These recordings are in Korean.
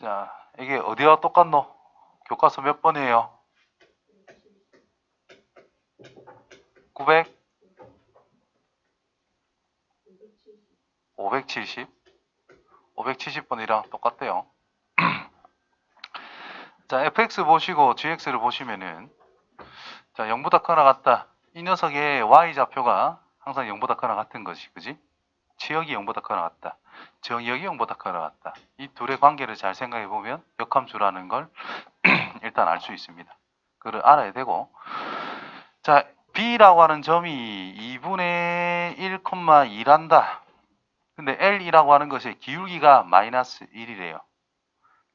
자, 이게 어디와 똑같노? 교과서 몇 번이에요? 900? 570? 570번이랑 똑같대요. 자, fx 보시고 gx를 보시면은 자, 0보다 크나 같다. 이 녀석의 y 좌표가 항상 0보다 크나 같은 것이, 그지? 치역이 0보다 크나 같다. 정역이 0보다 크나 같다. 이 둘의 관계를 잘 생각해 보면 역함수라는 걸 일단 알 수 있습니다. 그걸 알아야 되고 자, b라고 하는 점이 2분의 1,2란다. 근데 L이라고 하는 것의 기울기가 마이너스 1이래요.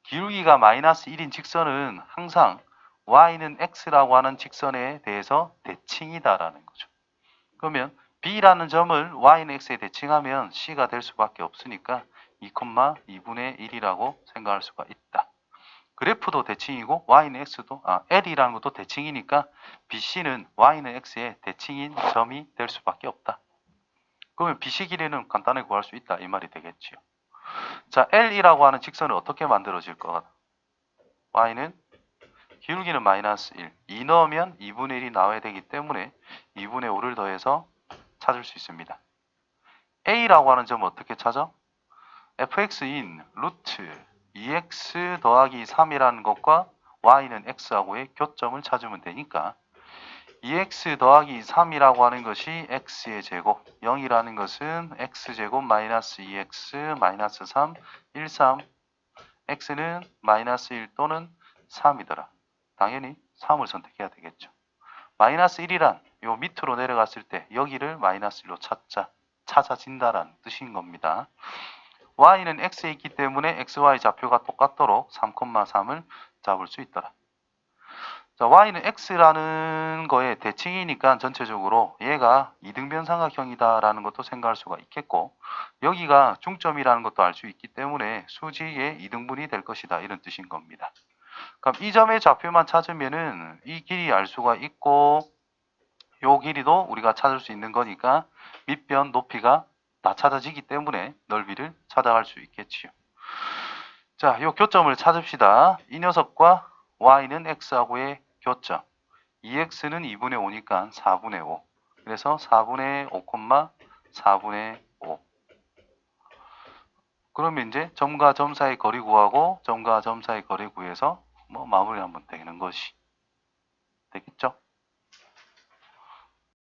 기울기가 마이너스 1인 직선은 항상 y는 x라고 하는 직선에 대해서 대칭이다라는 거죠. 그러면 b라는 점을 y는 x에 대칭하면 c가 될 수밖에 없으니까 2,2분의 1이라고 생각할 수가 있다. 그래프도 대칭이고 y는 x도 아 l이라는 것도 대칭이니까 bc는 y는 x의 대칭인 점이 될 수밖에 없다. 그러면 BC 길이는 간단하게 구할 수 있다 이 말이 되겠지요. 자, L이라고 하는 직선은 어떻게 만들어질 것 같아? Y는 기울기는 마이너스 1, 2 넣으면 2분의 1이 나와야 되기 때문에 2분의 5를 더해서 찾을 수 있습니다. A라고 하는 점은 어떻게 찾아? fx인 루트 2x 더하기 3이라는 것과 y는 x하고의 교점을 찾으면 되니까 2x 더하기 3이라고 하는 것이 x의 제곱, 0이라는 것은 x제곱 마이너스 2x 마이너스 3, 1, 3, x는 마이너스 1 또는 3이더라. 당연히 3을 선택해야 되겠죠. 마이너스 1이란 요 밑으로 내려갔을 때 여기를 마이너스 1로 찾자, 찾아진다라는 뜻인 겁니다. y는 x에 있기 때문에 xy 좌표가 똑같도록 3,3을 잡을 수 있더라. 자, y는 x라는 거에 대칭이니까 전체적으로 얘가 이등변 삼각형이다라는 것도 생각할 수가 있겠고 여기가 중점이라는 것도 알 수 있기 때문에 수지의 이등분이 될 것이다 이런 뜻인 겁니다. 그럼 이 점의 좌표만 찾으면은 이 길이 알 수가 있고 요 길이도 우리가 찾을 수 있는 거니까 밑변 높이가 다 찾아지기 때문에 넓이를 찾아갈 수 있겠지요. 자, 요 교점을 찾읍시다. 이 녀석과 y는 x하고의 교점. 2x는 2분의 5니까 4분의 5. 그래서 4분의 5, 4분의 5. 그러면 이제 점과 점 사이 거리 구하고 점과 점 사이 거리 구해서 뭐 마무리하면 되는 것이 되겠죠?